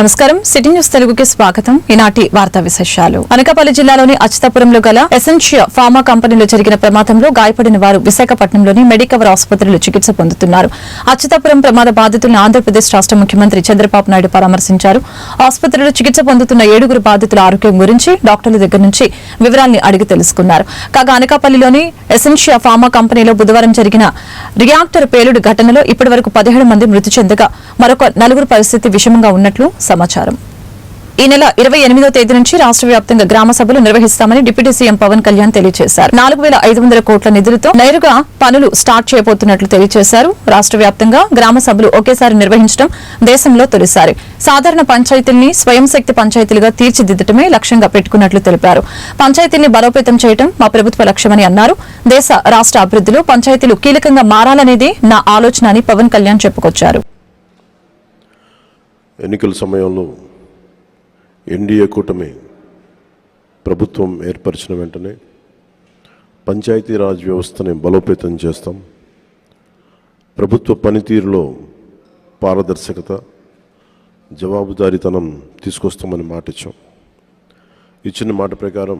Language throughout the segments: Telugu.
నమస్కారం. సిటీ న్యూస్ తెలుగుకి స్వాగతం. ఈనాటి వార్తా విశేషాలు. అనకాపల్లి జిల్లాలోని అచ్యుతాపురంలో గల ఎసెన్షియా ఫార్మా కంపెనీలో జరిగిన ప్రమాదంలో గాయపడిన వారు విశాఖపట్నంలోని మెడికవర్ ఆసుపత్రిలో చికిత్స పొందుతున్నారు. అచ్యుతాపురం ప్రమాద బాధితులను ఆంధ్రప్రదేశ్ రాష్ట ముఖ్యమంత్రి చంద్రబాబు నాయుడు పరామర్శించారు. ఆసుపత్రిలో చికిత్స పొందుతున్న ఏడుగురు బాధితుల ఆరోగ్యం గురించి డాక్టర్ల దగ్గర నుంచి వివరాల్ని అడిగి తెలుసుకున్నారు. కాగా అనకాపల్లిలోని ఎసెన్షియా ఫార్మా కంపెనీలో బుధవారం జరిగిన రియాక్టర్ పేలుడు ఘటనలో ఇప్పటివరకు పదిహేడు మంది మృతి చెందగా మరొక నలుగురు పరిస్థితి విషమంగా ఉన్నట్లు సమాచారం. ఈ నెల ఇరవై ఎనిమిదో తేదీ నుంచి రాష్ట్ర వ్యాప్తంగా గ్రామ సభలు నిర్వహిస్తామని డిప్యూటీ సీఎం పవన్ కళ్యాణ్ తెలియజేశారు నాలుగు వేల ఐదు వందల కోట్ల నిధులతో నేరుగా పనులు స్టార్ట్ చేయబోతున్నట్లు తెలియజేశారు రాష్ట్ర వ్యాప్తంగా గ్రామ సభలు ఒకేసారి నిర్వహించడం దేశంలో తొలిసారి. సాధారణ పంచాయతీల్ని స్వయం శక్తి పంచాయతీలుగా తీర్చిదిద్దటమే లక్ష్యంగా పెట్టుకున్నట్లు తెలిపారు. పంచాయతీల్ని బలోపేతం చేయడం మా ప్రభుత్వ లక్ష్యమని అన్నారు. దేశ రాష్ట్ర అభివృద్ధిలో పంచాయతీలు కీలకంగా మారాలనేది నా ఆలోచన అని పవన్ కళ్యాణ్ చెప్పుకొచ్చారు. ఎన్నికల సమయంలో ఎన్డీఏ కూటమి ప్రభుత్వం ఏర్పరిచిన వెంటనే పంచాయతీరాజ్ వ్యవస్థని బలోపేతం చేస్తాం. ప్రభుత్వ పనితీరులో పారదర్శకత జవాబుదారీతనం తీసుకొస్తామని మాట ఇచ్చాం ఇచ్చిన మాట ప్రకారం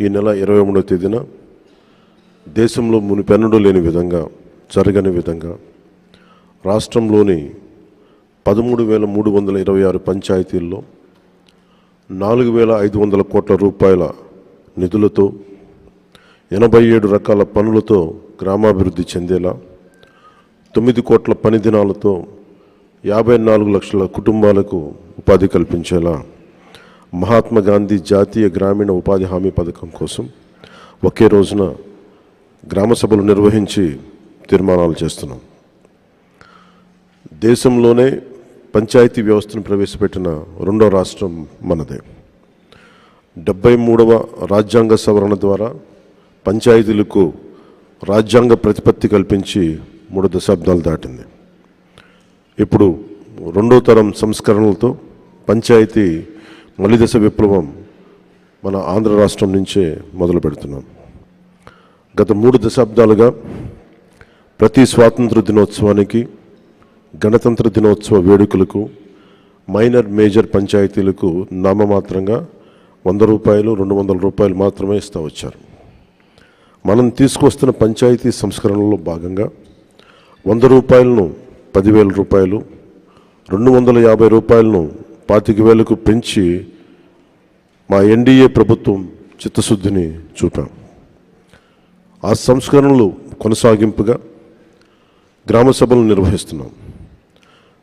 ఈ నెల ఇరవై మూడవ తేదీన దేశంలో మునిపెన్నడూ లేని విధంగా జరగని విధంగా రాష్ట్రంలోని పదమూడు వేల మూడు వందల ఇరవై ఆరు పంచాయతీల్లో నాలుగు వేల ఐదు వందల కోట్ల రూపాయల నిధులతో ఎనభై ఏడు రకాల పనులతో గ్రామాభివృద్ధి చెందేలా తొమ్మిది కోట్ల పని దినాలతో యాభై నాలుగు లక్షల కుటుంబాలకు ఉపాధి కల్పించేలా మహాత్మా గాంధీ జాతీయ గ్రామీణ ఉపాధి హామీ పథకం కోసం ఒకే రోజున గ్రామ సభలు నిర్వహించి తీర్మానాలు చేస్తున్నాం. దేశంలోనే పంచాయతీ వ్యవస్థను ప్రవేశపెట్టిన రెండో రాష్ట్రం మనదే. డెబ్బై మూడవ రాజ్యాంగ సవరణ ద్వారా పంచాయతీలకు రాజ్యాంగ ప్రతిపత్తి కల్పించి మూడు దశాబ్దాలు దాటింది. ఇప్పుడు రెండో తరం సంస్కరణలతో పంచాయతీ మలిదశ విప్లవం మన ఆంధ్ర రాష్ట్రం నుంచే మొదలు పెడుతున్నాం. గత మూడు దశాబ్దాలుగా ప్రతి స్వాతంత్ర దినోత్సవానికి గణతంత్ర దినోత్సవ వేడుకలకు మైనర్ మేజర్ పంచాయతీలకు నామమాత్రంగా వంద రూపాయలు రెండు వందల రూపాయలు మాత్రమే ఇస్తూ వచ్చారు. మనం తీసుకొస్తున్న పంచాయతీ సంస్కరణలో భాగంగా వంద రూపాయలను పదివేల రూపాయలు రెండు వందల యాభై రూపాయలను పాతిక వేలకు పెంచి మా ఎన్డీఏ ప్రభుత్వం చిత్తశుద్ధిని చూపాం. ఆ సంస్కరణలు కొనసాగింపుగా గ్రామ సభలు నిర్వహిస్తున్నాం.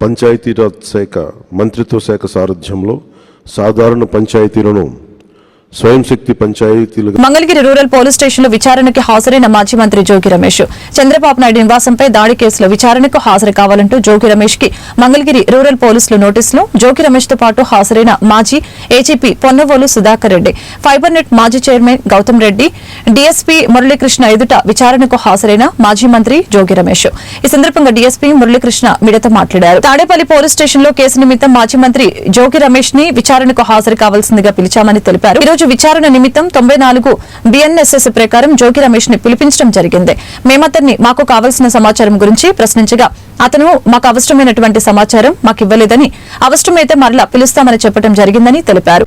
పంచాయతీరాజ్ శాఖ మంత్రిత్వ శాఖ సారథ్యంలో సాధారణ పంచాయతీలను స్వయం శక్తి పంచాయతీలు మంగళగిరి రూరల్ పోలీస్ స్టేషన్లో విచారణకు హాజరైన మాజీ మంత్రి జోగి రమేష్. చంద్రబాబు నాయుడు నివాసంపై దాడి కేసులో విచారణకు హాజరు కావాలంటూ జోగి రమేష్కి మంగళగిరి రూరల్ పోలీసులు నోటీసులు. జోగి రమేష్తో పాటు హాజరైన మాజీ AGP Ponnavolu Sudhakar Reddy fibre net మాజీ చైర్మన్ గౌతమ్ రెడ్డి డీఎస్పీ మురళీకృష్ణ ఎదుట విచారణకు హాజరైన మాజీ మంత్రి జోగి రమేష్. ఈ సందర్భంగా డీఎస్పీ మురళీకృష్ణ మీడియాతో మాట్లాడారు. తాడేపల్లి పోలీస్ స్టేషన్లో కేసు నిమిత్తం మాజీ మంత్రి జోగి రమేష్ని విచారణకు హాజరు కావాల్సిందిగా పిలిచామని తెలిపారు. ఈ రోజు విచారణ నిమిత్తం తొంభై నాలుగు బిఎన్ఎస్ఎస్ ప్రకారం జోగి రమేష్ని పిలిపించడం జరిగింది. మేమతన్ని మాకు కావలసిన సమాచారం గురించి ప్రశ్నించగా అతను మాకు అవసరమైనటువంటి సమాచారం మాకు ఇవ్వలేదని అవసరమైతే మరలా పిలుస్తామని చెప్పడం జరిగిందని తెలిపారు.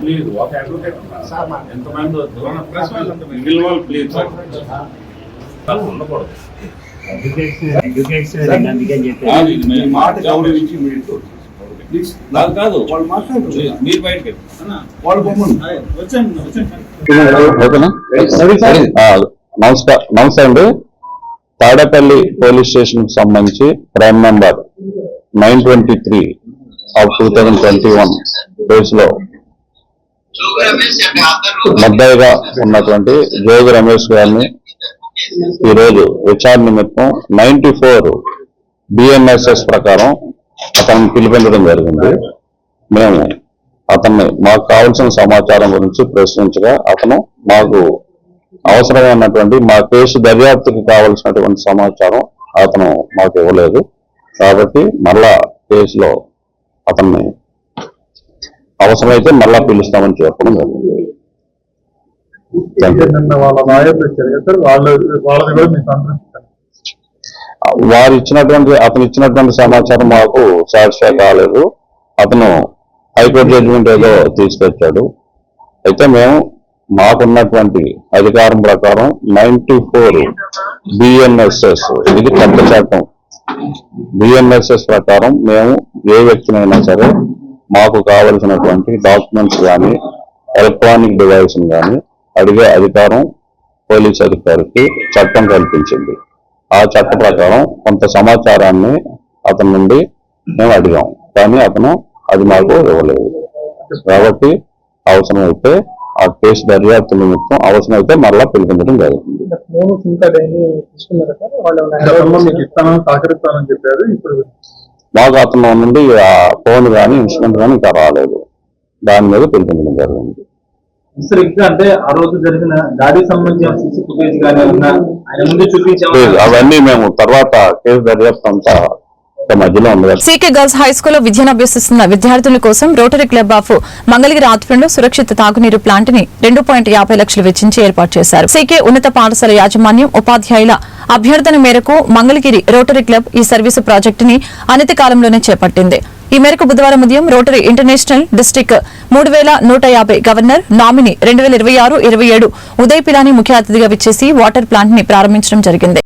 ప్లీజ్ ఒక అడ్వకేట్ ఎంతమంది ప్లీజ్ ఉండకూడదు. మాట గౌరవించి మీరు కాదు వాళ్ళు మాట్లాడుతున్నారు మీరు వాళ్ళు నమస్కారం నమస్తే అండి తాడపల్లి పోలీస్ స్టేషన్కు సంబంధించి crime number nine twenty three of two thousand twenty వన్లో మద్దతుగా ఉన్నటువంటి జోగి రమేష్ గారిని ఈరోజు విచారణ నిమిత్తం నైన్టీ ఫోర్ బిఎంఎస్ఎస్ ప్రకారం అతన్ని పిలిపించడం జరిగింది. మేము అతన్ని మాకు కావాల్సిన సమాచారం గురించి ప్రశ్నించగా అతను మాకు అవసరమైనటువంటి మా కేసు దర్యాప్తుకి కావలసినటువంటి సమాచారం అతను మాకు ఇవ్వలేదు. కాబట్టి మళ్ళా కేసులో అతన్ని అవసరమైతే మళ్ళా పిలుస్తామని చెప్పడం జరిగింది. వాళ్ళ లాయర్లు ఇచ్చారు కదా సార్ వాళ్ళు వాళ్ళది కూడా మీకు సంతృప్తి వారు ఇచ్చినటువంటి అతను ఇచ్చినటువంటి సమాచారం మాకు సాటిస్ఫై కాలేదు. అతను హైకోర్టు జడ్జిమెంట్ ఏదో తీసుకొచ్చాడు అయితే మేము మాకున్నటువంటి అధికారం ప్రకారం నైన్టీ ఫోర్ బిఎన్ఎస్ఎస్ ఇది కొత్త చట్టం. బిఎన్ఎస్ఎస్ ప్రకారం మేము ఏ వ్యక్తినైనా సరే మాకు కావలసినటువంటి డాక్యుమెంట్స్ కానీ ఎలక్ట్రానిక్ డివైస్ కానీ అడిగే అధికారం పోలీస్ అధికారికి చట్టం కల్పించింది. ఆ చట్ట ప్రకారం కొంత సమాచారాన్ని అతని నుండి మేము అడిగాం. కానీ అతను అది మాకు ఇవ్వలేదు. కాబట్టి అవసరమైతే ఆ కేసు దర్యాప్తు నిమిత్తం అవసరమైతే మరలా పిలిపించడం జరుగుతుంది. మీకు అతను నుండి ఆ ఫోన్ కానీ ఇన్స్ట్రుమెంట్ కానీ ఇంకా రాలేదు. దాని మీద పిలిపించడం జరిగింది సార్ ఇంకా అంటే ఆ రోజు జరిగిన దాడికి సంబంధించిన సీసీ ఫుటేజ్ కానీ ఏమన్నా ఆయన ముందే చూపించాము? లేదు, అవన్నీ మేము తర్వాత కేసు దర్యాప్తు అంతా. సీకే గర్ల్స్ హై స్కూల్లో విద్యను అభ్యసిస్తున్న విద్యార్థుల కోసం రోటరీ క్లబ్ ఆఫ్ మంగళగిరి ఆధ్వర్యంలో సురక్షిత తాగునీరు ప్లాంట్ని రెండు పాయింట్ యాభై లక్షలు వెచ్చించి ఏర్పాటు చేశారు. సీకే ఉన్నత పాఠశాల యాజమాన్యం ఉపాధ్యాయుల అభ్యర్థన మేరకు మంగళగిరి రోటరీ క్లబ్ ఈ సర్వీసు ప్రాజెక్టుని అనతి కాలంలోనే చేపట్టింది. ఈ మేరకు బుధవారం ఉదయం రోటరీ ఇంటర్నేషనల్ డిస్టిక్ మూడు వేల నూట యాభై గవర్నర్ నామినీ రెండు వేల ఇరవై ఆరు ఇరవై ఏడు ఉదయ్ పిలాని ముఖ్య అతిథిగా విచ్చేసి వాటర్ ప్లాంట్ని ప్రారంభించడం జరిగింది.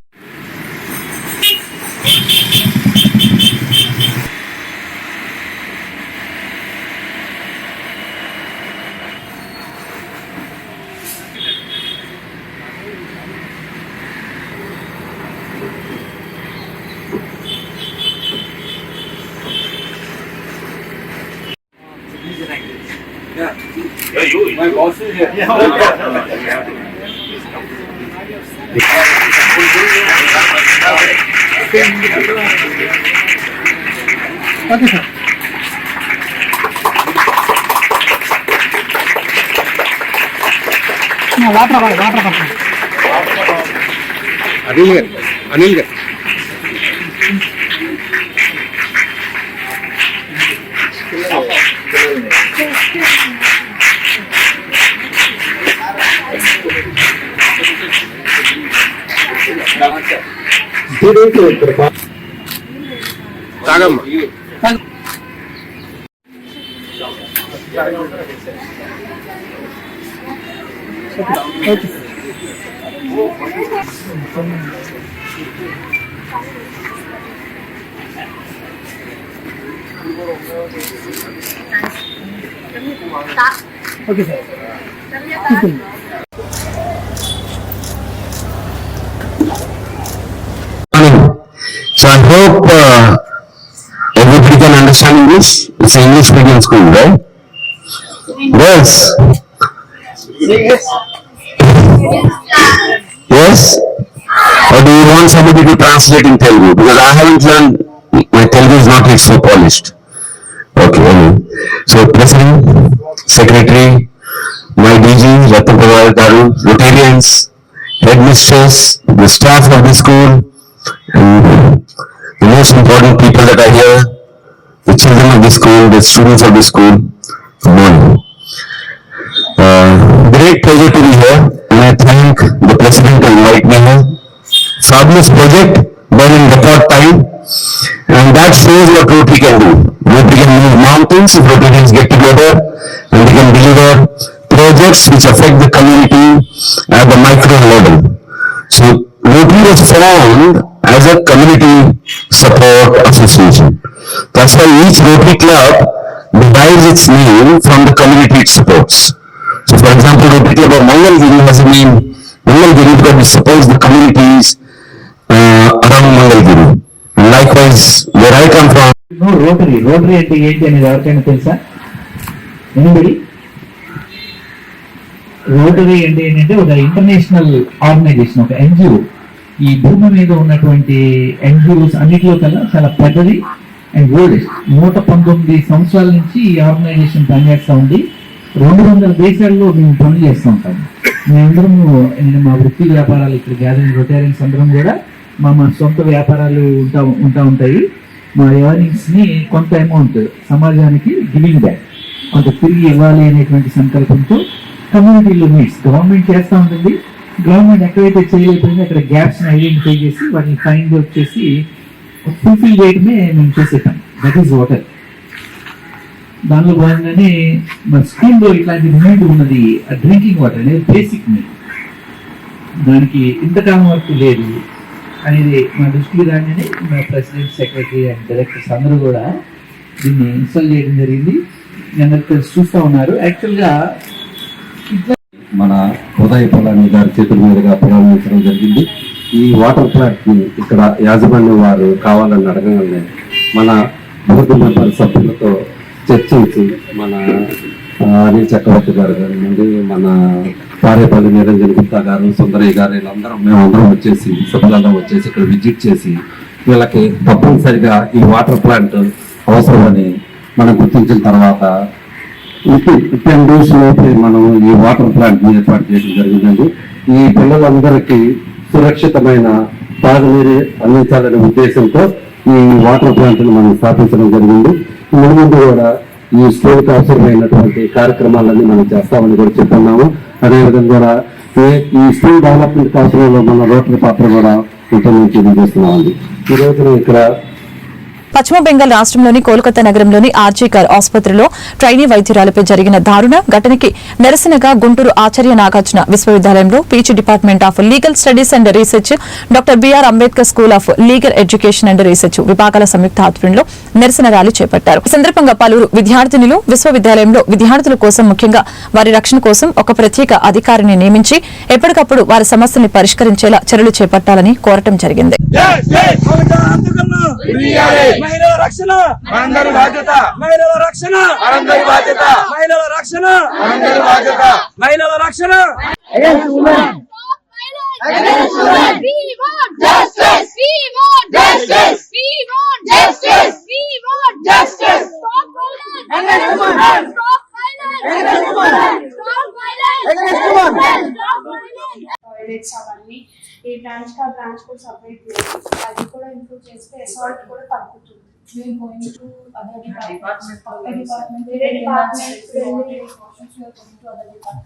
అనిల్ గారు అనిల్ గారు తాగమ్మా So I hope uh, everybody can understand English. It's an English medium school, right? Yes. Yes. Or do you want somebody to translate in Telugu? Because I haven't learned, my Telugu is not yet so polished. Okay, anyway. So President, Secretary, my DG, Ratan Pawar Garu, Rotarians, headmistress, the staff of the school, and the most important people that are here, the children of the school, the students of the school. Morning. Uh, great pleasure to be here and I thank the president to invite me here. Fabulous project done in record time and that shows what Rotary can do. Rotary can move mountains if Rotarians get together and they can deliver projects which affect the community at the micro level. So Rotary was formed as a community support association. That's why each Rotary club derives its name from the community it supports. So for example, Rotary Club of Mangalgiri has a name Mangalgiri because it supports the communities uh, around Mangalgiri. And likewise, where I come from, Rotary Rotary అంటే ఏంటి అనేది ఎవరికైనా తెలుసా ఎనిబడి రోటరీ అంటే ఏంటంటే ఒక ఇంటర్నేషనల్ ఆర్గనైజేషన్ ఒక ఎన్జిఓ ఈ భూమి మీద ఉన్నటువంటి ఎన్జిఓస్ అన్నిటిలో కల్లా చాలా పెద్దది అండ్ ఓల్డెస్ట్ నూట పంతొమ్మిది సంవత్సరాల నుంచి ఈ ఆర్గనైజేషన్ పనిచేస్తూ ఉంది. రెండు వందల దేశాల్లో మేము పనులు చేస్తూ ఉంటాం. మేమందరము నేను మా వృత్తి వ్యాపారాలు ఇక్కడ గ్యాదరింగ్ రొటేరియన్స్ అందరం కూడా మా మా సొంత వ్యాపారాలు ఉంటా ఉంటా ఉంటాయి. మా ఎర్నింగ్స్ని కొంత అమౌంట్ సమాజానికి గివింగ్ బ్యాక్ కొంత తిరిగి ఇవ్వాలి అనేటువంటి సంకల్పంతో కమ్యూనిటీలో మీట్స్ గవర్నమెంట్ చేస్తూ ఉంటుంది. గవర్నమెంట్ ఎక్కడైతే చేయలేకపోయిందో అక్కడ గ్యాప్స్ ఐడెంటిఫై చేసి వాటిని ఫైండ్ అవుట్ చేసి ఫుల్ఫిల్ చేయడమే మేము చేసేటాం దట్ ఈస్ వాటర్ దానిలో భాగంగానే మా స్కూల్లో ఇట్లాంటి నీడ్ ఉన్నది. ఆ డ్రింకింగ్ వాటర్ అనేది బేసిక్ నీళ్ళు దానికి ఇంతకాలం వరకు లేదు. అనేది మా దృష్టికి రాగానే మా ప్రెసిడెంట్ సెక్రటరీ అండ్ డైరెక్టర్స్ అందరూ కూడా దీన్ని ఇన్స్టాల్ చేయడం జరిగింది. నేను అందరికీ చూస్తూ ఉన్నారు. యాక్చువల్గా మన ఉదయ పొలాని గారి చేతుల మీదుగా ప్రారంభించడం జరిగింది. ఈ వాటర్ ప్లాంట్ని ఇక్కడ యాజమాన్యం వారు కావాలని అడగగానే మన బోర్డు మెంబర్ సభ్యులతో చర్చించి మన అనిల్ చక్రవర్తి గారు కానివ్వండి మన పారేపల్లి నిరంజన్ గుప్తా గారు సుందరయ్య గారు వీళ్ళందరం మేమందరం వచ్చేసి సభ్యులందరం వచ్చేసి ఇక్కడ విజిట్ చేసి వీళ్ళకి తప్పనిసరిగా ఈ వాటర్ ప్లాంట్ అవసరమని మనం గుర్తించిన తర్వాత టెన్ డేస్ లోపే మనం ఈ వాటర్ ప్లాంట్ ఏర్పాటు చేయడం జరిగిందండి. ఈ పిల్లలందరికీ సురక్షితమైన తాగునీరు అందించాలనే ఉద్దేశంతో ఈ వాటర్ ప్లాంట్ను మనం స్థాపించడం జరిగింది. ముందు కూడా ఈ స్కూల్కి అవసరమైనటువంటి కార్యక్రమాలన్నీ మనం చేస్తామని కూడా చెప్తున్నాము అదేవిధంగా కూడా ఈ- స్కూల్ డెవలప్మెంట్ కౌన్సిల్లో మన రోడ్ల పాత్ర కూడా ఉంటుందని తెలియజేస్తున్నామండి. ఈ రోజున ఇక్కడ పశ్చిమ బెంగాల్ రాష్ట్రంలోని కోల్కతా నగరంలోని ఆర్జీకర్ ఆసుపత్రిలో ట్రైనీ వైద్యురాలపై జరిగిన దారుణ ఘటనకి నిరసనగా గుంటూరు ఆచార్య నాగార్జున విశ్వవిద్యాలయంలో PG department of legal studies and research doctor B R Ambedkar school of legal education and research విభాగాల సంయుక్త ఆధ్వర్యంలో నిరసన ర్యాలీ చేపట్టారు. ఈ సందర్భంగా పలువురు విద్యార్థినులు విశ్వవిద్యాలయంలో విద్యార్థుల కోసం ముఖ్యంగా వారి రక్షణ కోసం ఒక ప్రత్యేక అధికారిని నియమించి ఎప్పటికప్పుడు వారి సమస్యల్ని పరిష్కరించేలా చర్యలు చేపట్టాలని కోరటం జరిగింది. మహిళల రక్షణ మనందరి బాధ్యత మహిళల రక్షణ మనందరి బాధ్యత మహిళల రక్షణ మనందరి బాధ్యత మహిళల రక్షణ Against women. We want justice. We want justice. We want justice. We want justice. Stop violence. Against women. Stop violence. Against women. Stop violence. Against women. Stop violence. Toilets అవన్నీ ఈ బ్రాంచ్ కా బ్రాంచ్ కూడా separate We're going to other departments. We are going to other departments.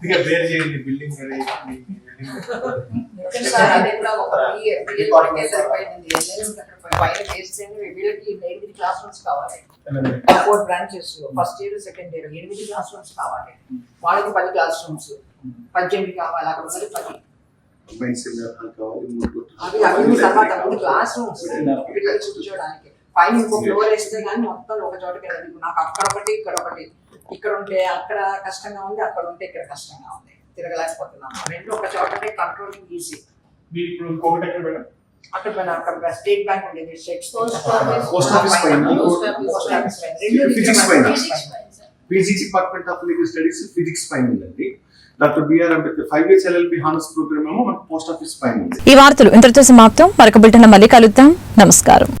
ఇక వేరు చేయండి బిల్డింగ్ ఎనిమిది క్లాస్ రూమ్స్ కావాలి four branches first year second year ఎనిమిది క్లాస్ రూమ్స్ కావాలి వాళ్ళకి పది క్లాస్ రూమ్స్ పద్దెనిమిది కావాలి అక్కడ ఉన్నది పది. అవి అవి తర్వాత క్లాస్ రూమ్స్ పిల్లలు కూర్చోడానికి. పైన ఇంకో ఫ్లోర్ వేస్తే కానీ మొత్తం ఒక చోటకి వెళ్ళదు నాకు అక్కడ ఒకటి ఇక్కడ ఒకటి. ఇక్కడ ఉంటే అక్కడ కష్టంగా ఉంది అక్కడ ఉంటే ఇక్కడ కష్టంగా ఉంది. తిరగలేకపోతున్నాను. రెండు ఒక చోటకే కంట్రోలింగ్ ఈజీ మీరు ఇప్పుడు ఇంకొకటి ఎక్కడ మేడం? అక్కడ మన అక్కడ స్టేట్ బ్యాంక్ ఉండేది office పైన. పోస్ట్ ఆఫీస్ పైన. పైన. PG department of legal studies physics పైన. ఉందండి. Doctor B R Ambedkar five years LLB honours programme ఏమో మన పోస్ట్ ఆఫీస్ పైన ఉంది. ఈ వార్తలు ఇంతటితో సమాప్తం. మరొక బిల్టన్ మళ్ళీ కలుద్దాం. నమస్కారం.